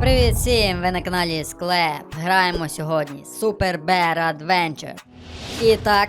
Привіт всім! Ви на каналі Склеп. Граємо сьогодні Super Bear Adventure. І так,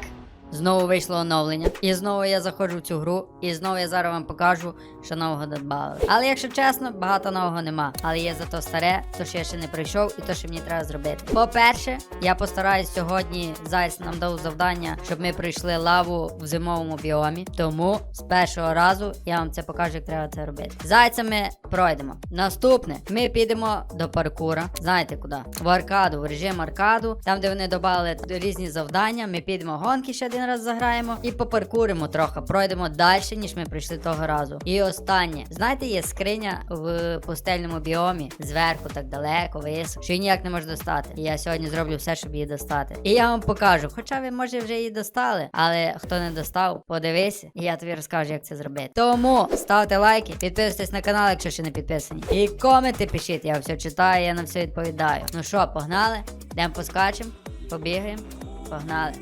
знову вийшло оновлення. І знову я заходжу в цю гру, і знову я зараз вам покажу, що нового додали. Але якщо чесно, багато нового нема. Але є зато старе, то що я ще не пройшов, і то, що мені треба зробити. По-перше, я постараюсь сьогодні Зайць нам дав завдання, щоб ми пройшли лаву в зимовому біомі. Тому з першого разу я вам це покажу, як треба це робити. Зайця ми пройдемо. Наступне, ми підемо до паркура. Знаєте куди? В аркаду, в режим аркаду, там, де вони додали різні завдання. Ми підемо гонки ще один раз заграємо і попаркуримо трохи. Пройдемо далі, ніж ми прийшли того разу. І останнє, знаєте, є скриня в пустельному біомі зверху, так далеко, високо, що її ніяк не можна достати. І я сьогодні зроблю все, щоб її достати. І я вам покажу. Хоча ви, може, вже її достали, але хто не достав, подивися, і я тобі розкажу, як це зробити. Тому ставте лайки, підписуйтесь на канал, якщо ще не підписані. І коменти пишіть, я все читаю, я на все відповідаю. Ну що, погнали? Йдемо поскачемо, побігаємо, погнали.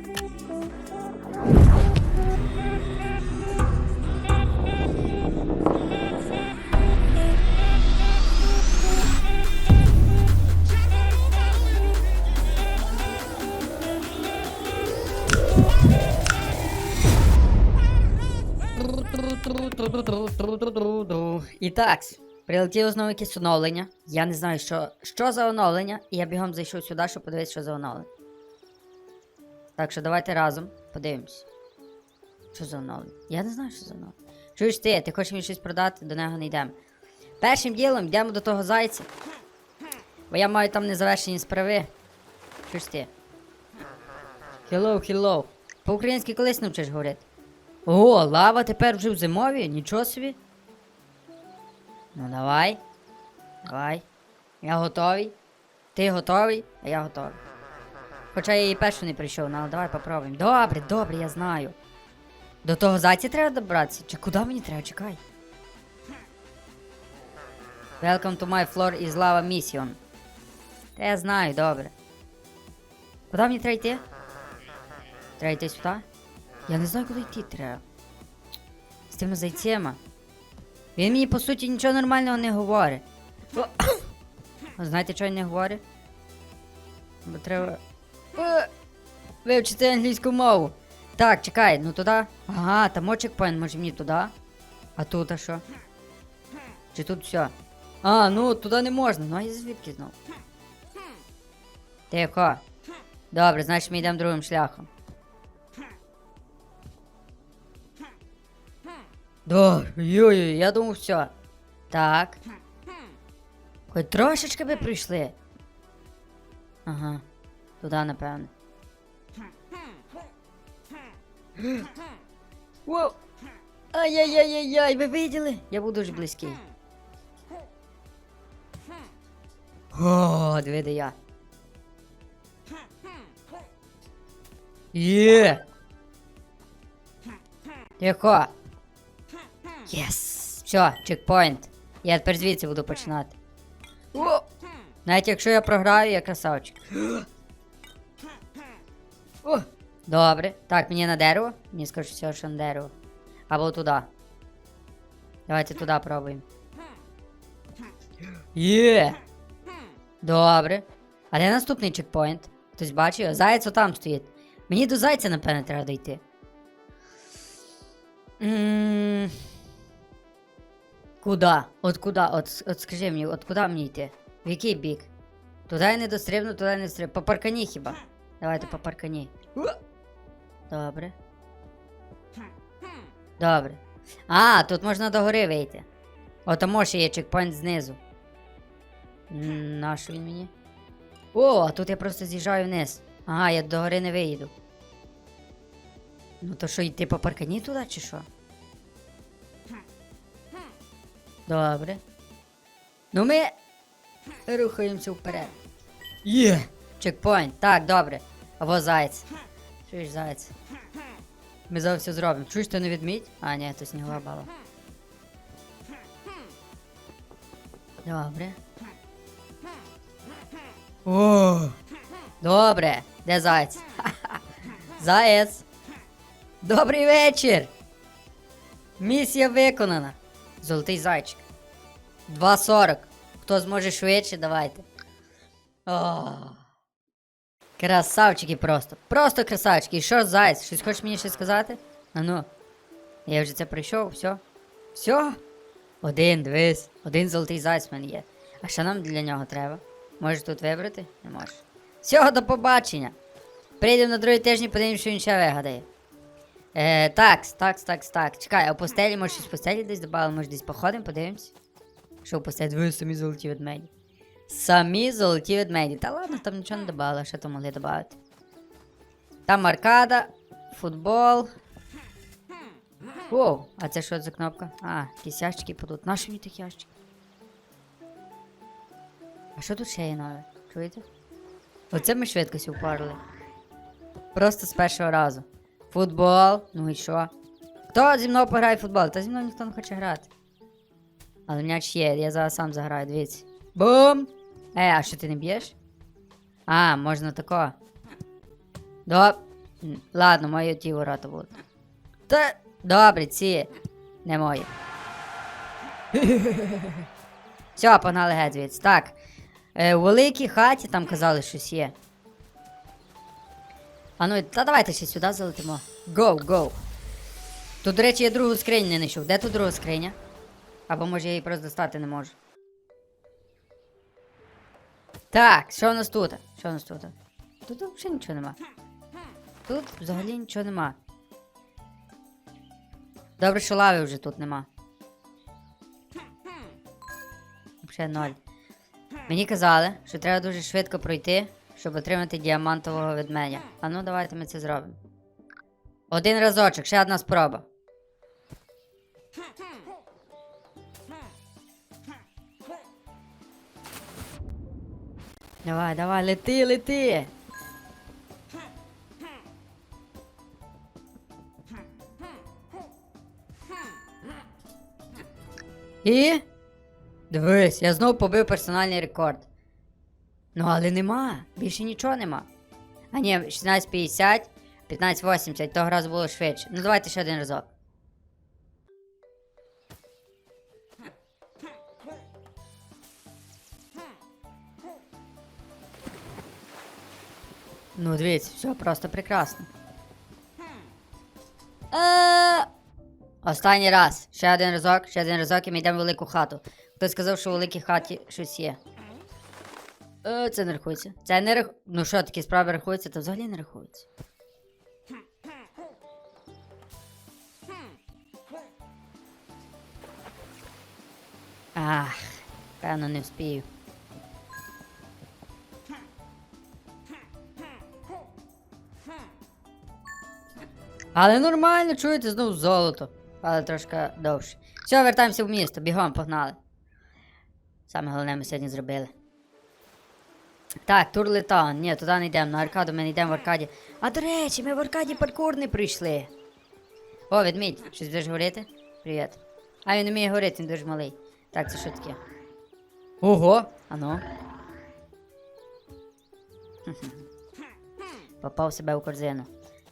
І так, прилетіло знову якесь оновлення. Я не знаю, що, що за оновлення, і я бігом зайшов сюди, щоб подивитися, що за оновлення. Так що давайте разом подивимось. Що за оновлення? Я не знаю, що за оновлення. Чуєш ти, ти хочеш мені щось продати, до нього не йдемо. Першим ділом йдемо до того зайця. Бо я маю там незавершені справи. Чуєш ти? Hello, hello. По-українськи колись навчиш говорити. О, лава тепер вже в зимові, нічого собі. Ну давай. Давай. Я готовий. Ти готовий, а я готовий. Хоча я її першу не прийшов, ну, але давай попробуємо. Добре, добре, я знаю. До того зайця треба добратися. Чи куди мені треба? Чекай. Welcome to my floor is lava mission. Та я знаю, добре. Куди мені треба йти? Треба йти сюди? Я не знаю, куди йти треба. З тими зайцями. Він мені, по суті, нічого нормального не говорить. Знаєте, що він не говорить? Бо треба. Е, Вивчити англійську мову. Так, чекай, ну туди. Ага, там о чекпоінт, може мені туди. А тут а що? Чи тут все? А, ну туди не можна, ну а я звідки знов? Тихо. Добре, значить ми йдемо другим шляхом. Да, йой, я думав, все. Так. Хоч трошечки би прийшли. Ага. Туди, напевне. Воу! Ай-яй-яй-яй-яй, ви виділи? Я був дуже близький. О, диви, де я. Є! Тихо. Єс! Все, чекпоінт. Я тепер звідси буду починати. О! Навіть якщо я програю, я красавчик. О! Добре. Так, мені на дерево. Мені скажуть все, що на дерево. Або туди. Давайте туди пробуємо. Є! Добре. А де наступний чекпоінт? Хтось бачив? Заяць отам стоїть. Мені до зайця, напевне, треба дійти. М, Куда? От куда? От, от скажи мені, от куди мені йти? В який бік? Туди не дострибну, туди не дострибну. По паркані хіба? Давайте по паркані. Добре. Добре. А, тут можна до гори вийти. От тому ще є чекпоінт знизу. Наш він мені? О, а тут я просто з'їжджаю вниз. Ага, я до гори не виїду. Ну то що, йти по паркані туди чи що? Добре. Ну ми рухаємося вперед. Є! Чекпоінт. Так, добре. Або заяць. Чуєш, заяць? Ми зараз все зробимо. Чуєш, ти не відміть? А, ні, то снігова бала. Добре. О! Добре. Де заяць? Заєць. Добрий вечір. Місія виконана. Золотий зайчик. 2.40. Хто зможе швидше, давайте. О. Красавчики просто. Просто красавчики. І що зайць? Щось хочеш мені ще сказати? А ну. Я вже це пройшов, все. Все. Один, дивись. Один золотий зайць в мене є. А що нам для нього треба? Можеш тут вибрати? Не можеш. Всього до побачення. Прийдемо на другий тиждень, подивимось, що він ще вигадає. Е, такс, такс, такс, так. Чекай, а в постелі, може щось в постелі десь добавили, може десь походимо, подивимось. Що в постелі? Ви самі золоті ведмеді. Самі золоті ведмеді. Та ладно, там нічого не добавили, що там могли додати. Там аркада, футбол. Воу, а це що за кнопка? А, якісь ящики подуть. Наші мені тих ящиків? А що тут ще є нове? Чуєте? Оце ми швидкості впарили. Просто з першого разу. Футбол, ну і що? Хто зі мною пограє в футбол? Та зі мною ніхто не хоче грати. Але м'яч є, я зараз сам заграю, дивіться. Бум! Е, а що ти не б'єш? А, можна тако. Доб... Ладно, мої ті ворота будуть. Та добре, ці. Не мої. Все, погнали геть звідси. Так. Е, у великій хаті там казали щось є. А ну, та давайте ще сюди залетимо. Go, go. Тут, до речі, я другу скриню не знайшов. Де тут друга скриня? Або може я її просто достати не можу. Так, що у нас тут? Що у нас тут? Тут взагалі нічого нема. Тут взагалі нічого нема. Добре, що лави вже тут нема. Взагалі ноль. Мені казали, що треба дуже швидко пройти, щоб отримати діамантового ведмедя. А ну давайте ми це зробимо. Один разочок, ще одна спроба. Давай, давай, лети, лети. І. Дивись, я знов побив персональний рекорд. Ну, але нема. Більше нічого нема. А ні, 16.50, 15.80, того разу було швидше. Ну давайте ще один разок. Ну, дивіться, все просто прекрасно. Е, Останній раз. Ще один разок, ще один разок і ми йдемо в велику хату. Хтось сказав, що в великій хаті щось є. Е, це не рахується. Це не рах... Ну що, такі справи рахуються, то взагалі не рахується. Ах, певно, не вспію. Але нормально, чуєте, знову золото. Але трошки довше. Все, вертаємося в місто, бігом, погнали. Саме головне ми сьогодні зробили. Так, тур летан. Ні, туди не йдемо. На аркаду ми не йдемо в аркаді. А до речі, ми в аркаді паркур не прийшли. О, ведмідь, щось будеш говорити? Привіт. А він не вміє говорити, він дуже малий. Так, це що таке? Ого! Ану. Попав себе в корзину.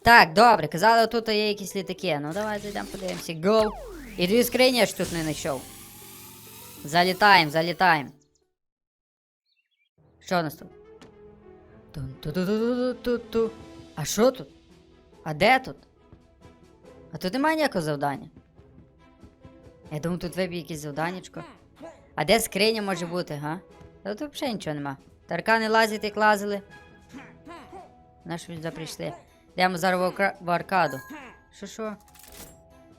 Так, добре, казали, тут є якісь літаки. Ну давай зайдемо подивимося. Go! І дві скрині я тут не знайшов. Залітаємо, залітаємо. Що у нас тут? Тун-ту-ту-ту-ту-ту-ту. А що тут? А де тут? А тут немає ніякого завдання. Я думаю, тут виб'є якесь завданнячко. А де скриня може бути, га? Та тут взагалі нічого нема. Таркани лазять, як лазили. На що сюди прийшли? Йдемо зараз в, окра- в аркаду. Що що?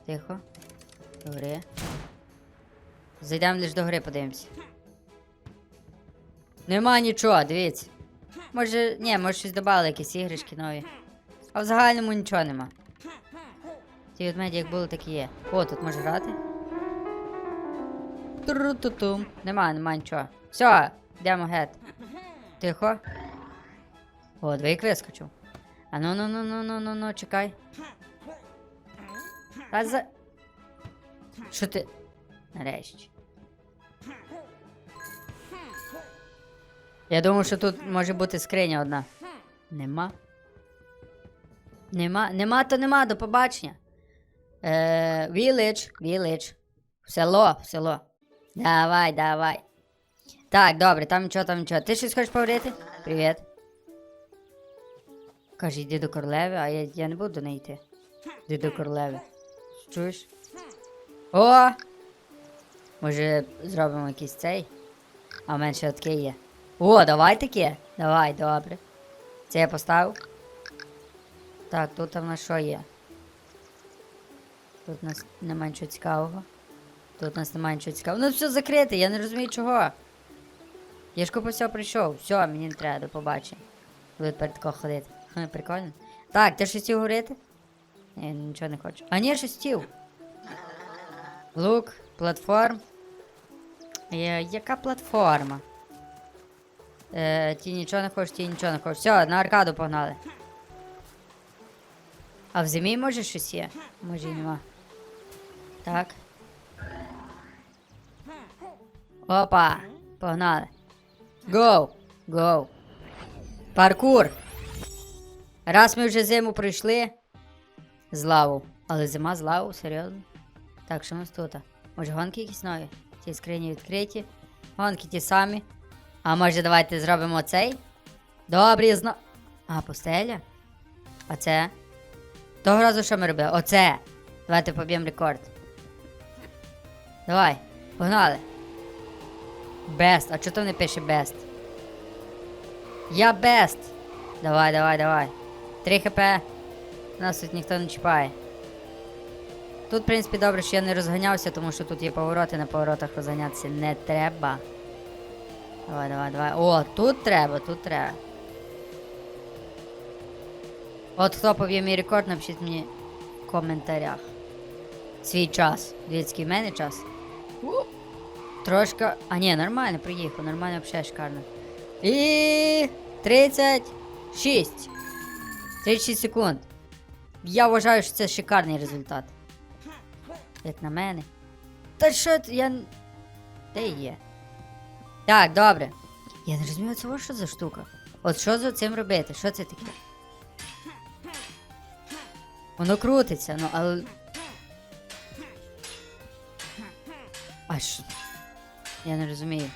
Тихо. До гри. Зайдемо лише до гри, подивимося. Нема нічого, дивіться. Може, ні, може щось додали, якісь іграшки нові. А в загальному нічого нема. Ті ведмеді як були, так і є. О, тут може грати. Тру-ту-тум. Нема, нема нічого. Все, йдемо гет. Тихо. О, двоїк вискочив. А ну ну ну ну ну ну ну чекай. Та за. Що ти? Нарешті. Я думав, що тут може бути скриня одна. Нема. Нема. Нема, то нема, до побачення. Е, village, село, село. Давай, давай. Так, добре, там нічого, там нічого. Ти щось хочеш поговорити? Привіт. Каже, йди до королеви, а я, я не буду до неї йти. Йди до королеви. Чуєш? О! Може, зробимо якийсь цей? А в мене ще таке є. О, давай таке. Давай, добре. Це я поставив. Так, тут в нас що є? Тут у нас немає нічого цікавого. Тут у нас немає нічого цікавого. Ну все закрите, я не розумію чого. Я ж купу всього прийшов. Все, мені не треба, до побачення. Буду тепер такого ходити. Прикольно. Так, ти щось говорити? Ні, нічого не хочу. А ні, хотів. Лук, платформ. Е, яка платформа? Е, ті нічого не хочеш, ті нічого не хочеш. Все, на аркаду погнали. А в зимі може щось є? Може і нема. Так. Опа! Погнали. Гоу! Гоу! Паркур! Раз ми вже зиму пройшли. З лаву. Але зима з лаву, серйозно? Так, що у нас тут? Може гонки якісь нові? Ті скрині відкриті. Гонки ті самі. А може давайте зробимо цей? Добрі зна. А, пустеля? А це? Того разу що ми робили? Оце! Давайте поб'ємо рекорд. Давай, погнали. Бест. А чого то не пише бест? Я бест. Давай, давай, давай. 3 хп. Нас тут ніхто не чіпає. Тут, в принципі, добре, що я не розганявся, тому що тут є повороти, на поворотах розганятися не треба. Давай, давай, давай. О, тут треба, тут треба. От хто поб'є мій рекорд, напишіть мені в коментарях. Свій час. Дивіться, який в мене час. Трошка. А ні, нормально, приїхав, нормально взагалі шикарно. І 36. 36 секунд. Я вважаю, що це шикарний результат. Як на мене. Та що я. Де є? Так, добре. Я не розумію, це що за штука. От що за цим робити? Що це таке? Воно крутиться, ну але. А що? Я не розумію.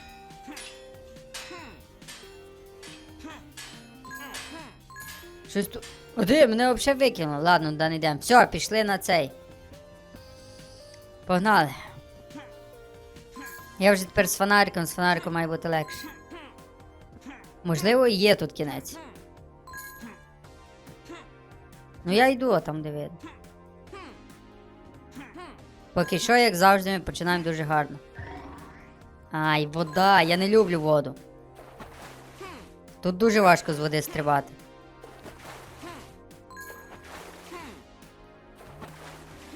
Щось тут. Оди, мене взагалі викинуло. Ладно, да не йдемо. Все, пішли на цей. Погнали. Я вже тепер з фонариком, з фонариком має бути легше. Можливо, і є тут кінець. Ну я йду, а там видно. Поки що, як завжди, ми починаємо дуже гарно. Ай, вода, я не люблю воду. Тут дуже важко з води стрибати.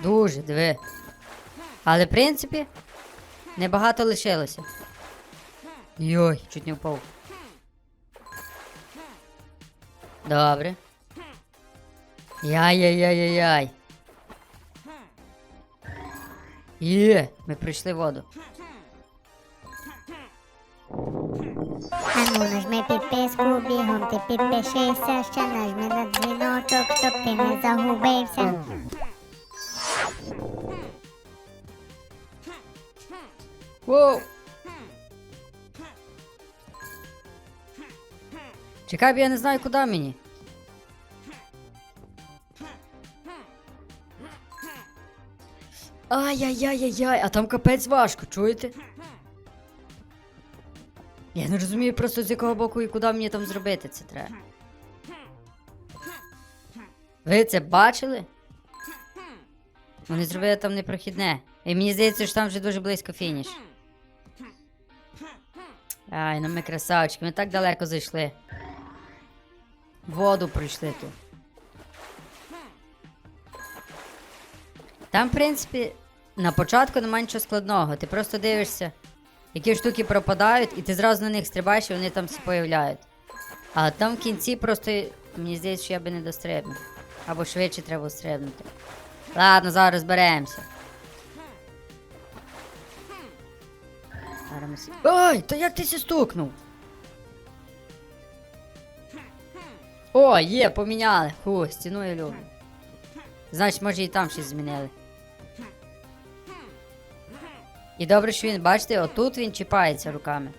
Дуже, диви. Але, в принципі, небагато лишилося. Йой, чуть не впав. Добре. Яй-яй-яй-яй-яй. Є, ми пройшли воду. Ану, нажми підписку, бігом ти підпишися, ще нажми на дзвіночок, щоб ти не загубився. Воу! Чекай, бо я не знаю, куди мені. Ай-яй-яй-яй-яй, а там капець важко, чуєте? Я не розумію просто з якого боку і куди мені там зробити це треба. Ви це бачили? Вони зробили там непрохідне. І мені здається, що там вже дуже близько фініш. Ай, ну ми красавчики, ми так далеко зайшли. Воду пройшли тут. Там, в принципі, на початку немає нічого складного. Ти просто дивишся, які штуки пропадають, і ти зразу на них стрибаєш, і вони там всі появляють. А там в кінці просто, мені здається, що я би не дострибнув. Або швидше треба стрибнути. Ладно, зараз розберемося. Зараз Ой, то як ти сі стукнув? О, є, поміняли. Фу, стіну я люблю. Значить, може і там щось змінили. І добре, що він, бачите, отут він чіпається руками.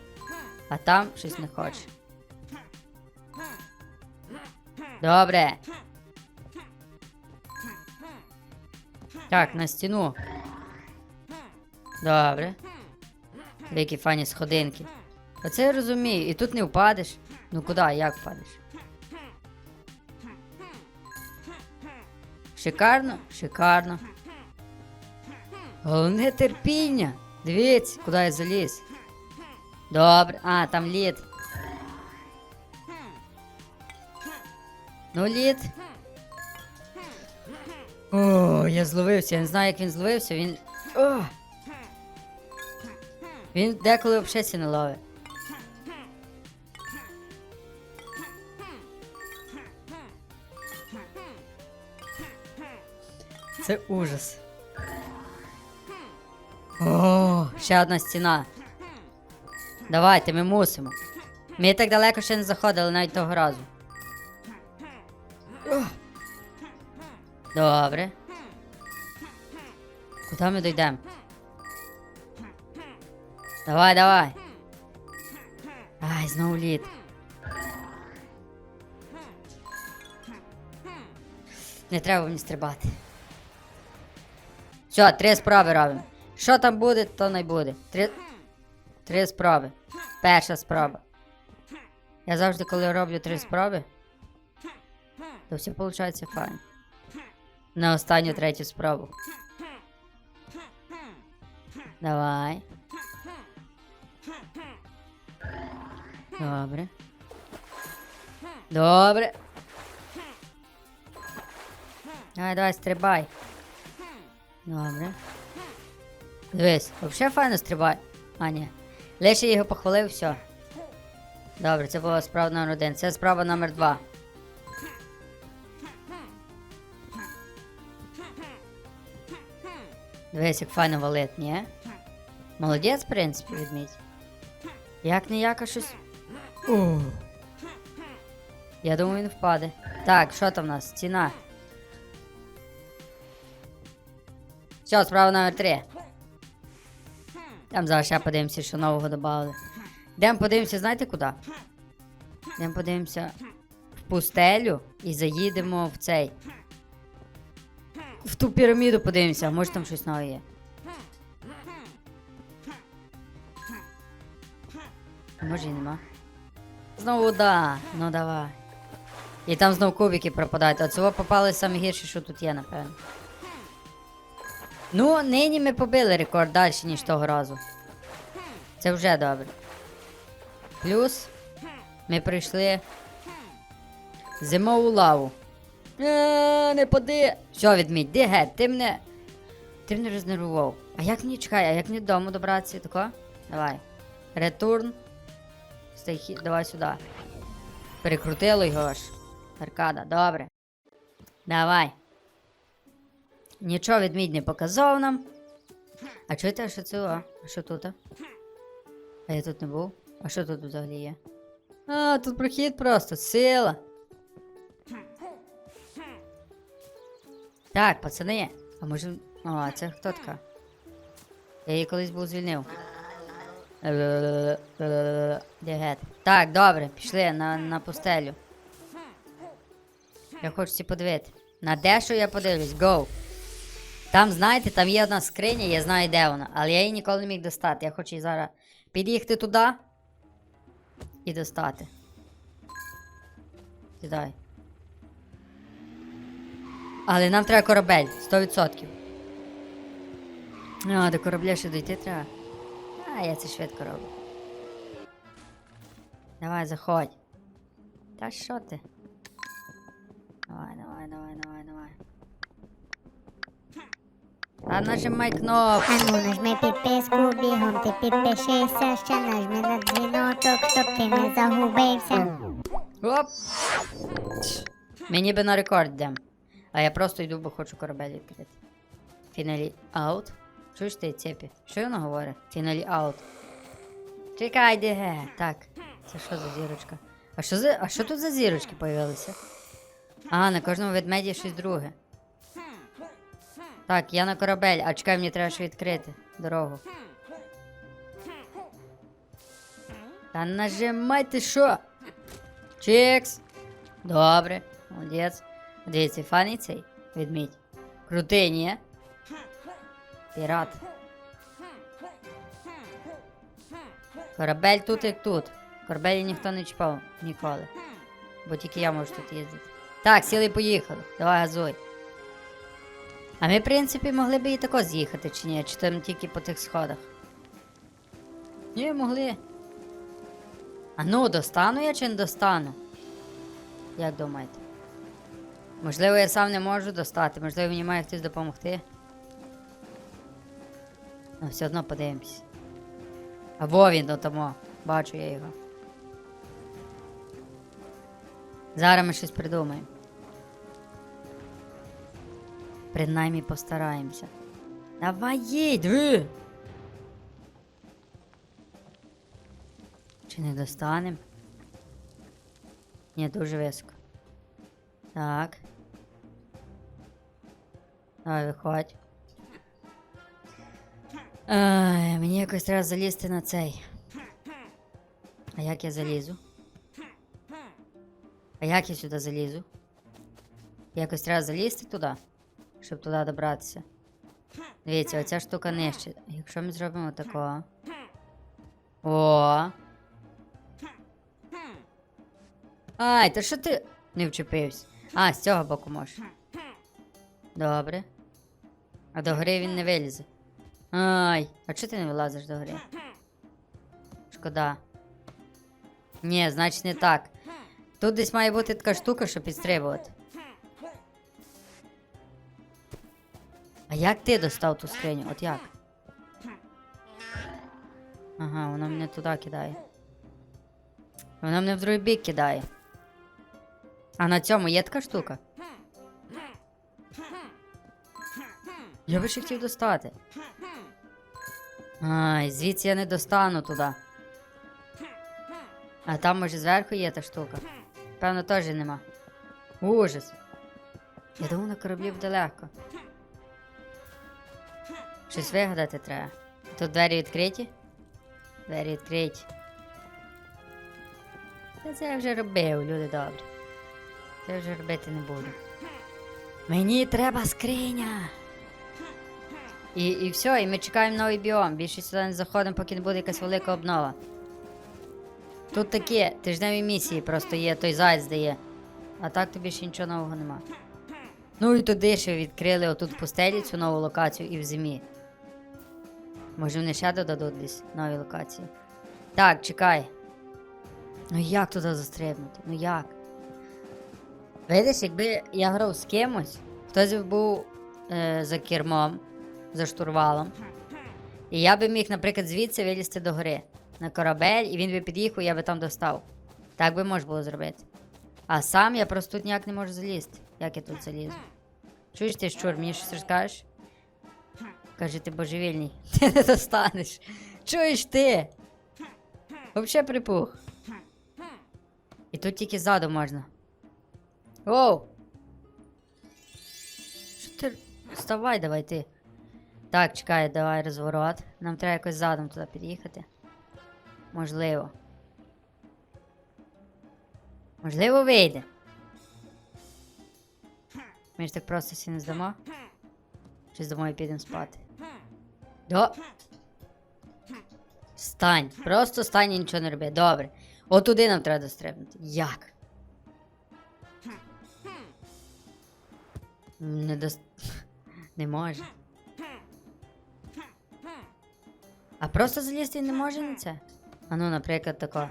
А там щось не хоче. Добре. Так, на стіну. Добре. Які фані сходинки. Оце я розумію. І тут не впадеш. Ну куди, як впадеш? Шикарно? Шикарно. Головне терпіння. Дивіться, куди я заліз. Добре. А, там лід. Ну, лід. О, я зловився. Я не знаю, як він зловився. Він. О! Він деколи взагалі не ловить. Це ужас. О, ще одна стіна. Давайте, ми мусимо. Ми так далеко ще не заходили навіть того разу. Добре. Куди ми дійдемо? Давай, давай. Ай, знову лід. Не треба мені стрибати. Все, три справи робимо. Що там буде, то не буде. Три, три справи. Перша справа. Я завжди, коли роблю три справи, то все виходить файно. На останню третю справу. Давай. Добре. Добре. Давай, давай, стрибай. Добре. Дивись, взагалі файно стрибай. А, ні. Лише його похвалив, все. Добре, це була справа номер один. Це справа номер два. Дивись, як файно валить, ні? Молодець, в принципі, відміть. Як не яка щось. О. Я думаю, він впаде. Так, що там в нас? Стіна. Все, справа номер три. Там зараз ще подивимося, що нового додали. Йдемо подивимося, знаєте куди? Йдемо подивимося в пустелю і заїдемо в цей. В ту піраміду подивимося, може там щось нове є. Може і нема. Знову да, ну давай. І там знов кубики пропадають, а цього попали саме гірше, що тут є, напевно. Ну, нині ми побили рекорд далі, ніж того разу. Це вже добре. Плюс ми прийшли зимову лаву. Е, не поди. Що, відмідь, де геть, ти мене. Ти мене рознервував. А як мені чекай, а як мені додому добратися тако? Давай. Ретурн. Стейхі, давай сюди. Перекрутило його аж. Аркада, добре. Давай. Нічого відмідь не показав нам. А чуєте, що це? А що тут? а? А я тут не був? А що тут взагалі є? А, тут прохід просто, сила. Так, пацани. А може. А це хто така? Я її колись був звільнив. Де гет? Так, добре, пішли на, на пустелю. Я хочу ці подивити. На дещо я подивлюсь, гоу. Там, знаєте, там є одна скриня, я знаю, де вона, але я її ніколи не міг достати. Я хочу її зараз під'їхати туди і достати. Сідай. Але нам треба корабель, 100%. А, до корабля ще дійти треба. А, я це швидко роблю. Давай, заходь. Та що ти? Давай, давай, давай, давай, давай. Та нажимай кнопку. А ну нажми підписку, бігом ти підпишися, ще нажми на дзвіночок, щоб ти не загубився. Оп! Ми ніби на рекорд йдемо. А я просто йду, бо хочу корабель відкрити. Фіналі аут. Чуєш ти, цепі? Що вона говорить? Фіналі аут. Чекай, де. Так. Це що за зірочка? А що за. А що тут за зірочки появилися? А, на кожному ведмеді щось друге. Так, я на корабель, а чекай, мені треба ще відкрити дорогу. Та нажимай ти що? Чікс. Добре, молодець. Дивіться, фаний цей відмідь. Крутий, ні? Пірат. Корабель тут як тут. Корабелі ніхто не чіпав ніколи. Бо тільки я можу тут їздити. Так, сіли і поїхали. Давай газуй. А ми, в принципі, могли б і тако з'їхати, чи ні? Чи там тільки по тих сходах? Ні, могли. А ну, достану я чи не достану? Як думаєте? Можливо, я сам не можу достати, можливо, мені має хтось допомогти. Ну, все одно подивимось. Або він до тому. Бачу я його. Зараз ми щось придумаємо. Принаймні постараємося. Давай їдь! ви! Чи не достанем? Ні, дуже високо. Так. Давай виходь. Ай, мені якось треба залізти на цей. А як я залізу? А як я сюди залізу? Якось треба залізти туди, щоб туди добратися. Дивіться, оця штука нижче. Якщо ми зробимо такого. О. Ай, та що ти не вчепився? А, з цього боку можеш. Добре. А до гори він не вилізе. Ай, а чого ти не вилазиш до гори? Шкода. Ні, значить не так. Тут десь має бути така штука, щоб підстрибувати. А як ти достав ту скриню? От як? Ага, воно мене туди кидає. Воно мене в другий бік кидає. А на цьому є така штука? Я би ще хотів достати. Ай, звідси я не достану туди. А там, може, зверху є та штука. Певно, теж нема. Ужас. Я думав, на кораблі буде легко. Щось вигадати треба. Тут двері відкриті? Двері відкриті. Та це я вже робив, люди добрі. Це вже робити не буду. Мені треба скриня. І, і все, і ми чекаємо новий біом. Більше сюди не заходимо, поки не буде якась велика обнова. Тут такі тижневі місії просто є, той заяць дає. А так тобі ще нічого нового нема. Ну і туди ще відкрили отут в пустелі цю нову локацію і в зимі. Може вони ще додадуть десь нові локації. Так, чекай. Ну як туди застрибнути? Ну як? Видиш, якби я грав з кимось, хтось би був е, за кермом, за штурвалом. І я би міг, наприклад, звідси вилізти до гори на корабель, і він би під'їхав, я би там достав. Так би можна було зробити. А сам я просто тут ніяк не можу залізти. Як я тут залізу? Чуєш ти, щур, мені щось розкажеш? Каже, ти божевільний. Ти не достанеш. Чуєш ти? Вообще припух. І тут тільки ззаду можна. Оу! Що ти. Вставай, давай ти. Так, чекай, давай розворот. Нам треба якось задом туди під'їхати. Можливо. Можливо, вийде. Ми ж так просто всі не здамо. Чи здамо і підемо спати. До. Стань. Просто стань і нічого не роби. Добре. Отуди нам треба дострибнути. Як? Не дос... Не може. А просто залізти не може на це? А ну, наприклад, тако.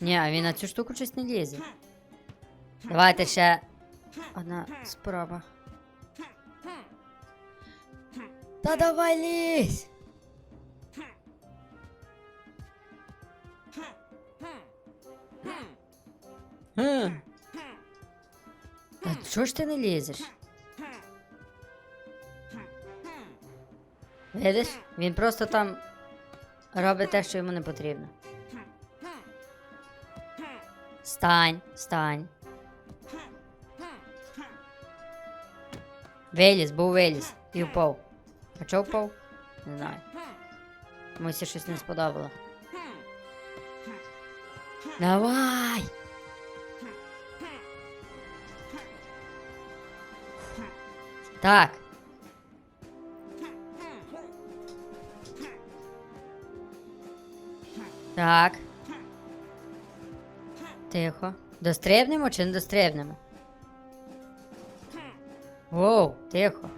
Ні, а він на цю штуку щось не лізе. Давайте ще одна спроба. Та давай лізь! Хм. Та чого ж ти не лізеш? Видиш? Він просто там робить те, що йому не потрібно. Стань, стань. Виліз, був виліз. І впав. А чого впав? Не знаю. Комусь щось не сподобало. Давай! Так. Так. Тихо. Дострибнемо чи не дострибнемо? Воу, тихо.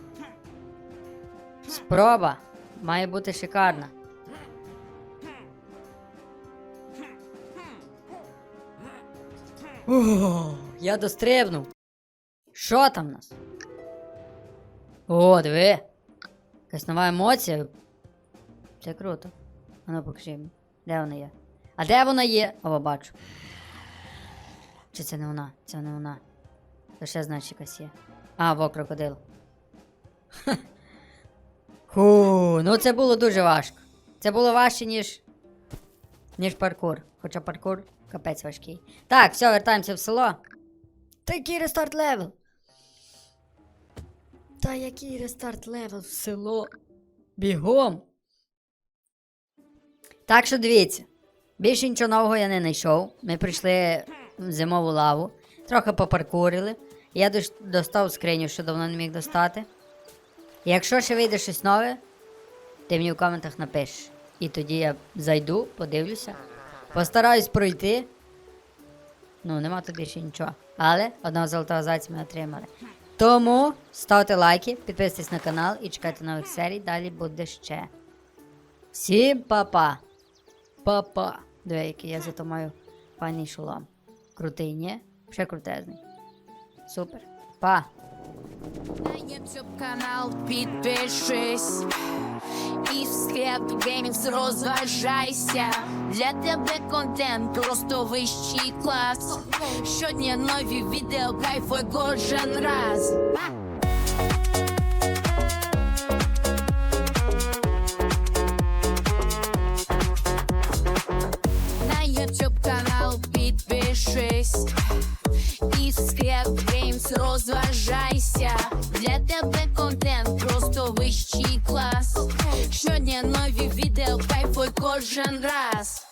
Спроба. Має бути шикарна. О, я дострибнув. Що там в нас? О, диви. Якась нова емоція. Це круто. А ну покажи. Де вона є? А де вона є? О, бачу. Чи це не вона? Це не вона. Ще значить якась є. А, во крокодил. Ху, ну це було дуже важко. Це було важче, ніж. ніж паркур. Хоча паркур капець важкий. Так, все, вертаємося в село. Та який рестарт левел? Та який рестарт левел в село? Бігом. Так що дивіться. Більше нічого нового я не знайшов. Ми прийшли в зимову лаву, трохи попаркурили. Я достав скриню, що давно не міг достати. Якщо ще вийде щось нове, ти мені в коментах напишеш. І тоді я зайду, подивлюся. Постараюсь пройти. Ну, нема тут більше нічого. Але одного золотого зайця ми отримали. Тому ставте лайки, підписуйтесь на канал і чекайте нових серій. Далі буде ще. Всім па-па! Па-па! Диви, який я зато маю файний шолом. Крутий, ні? Ще крутезний. Супер. Па! На YouTube канал підпишись і в геймінгс розважайся. Для тебе контент просто вищий клас. Щодня нові відео, кайфуй кожен раз. Підпишись И в геймс розважайся. Для тебе контент просто вищий клас. Щодня нові відео, кайфуй кожен раз.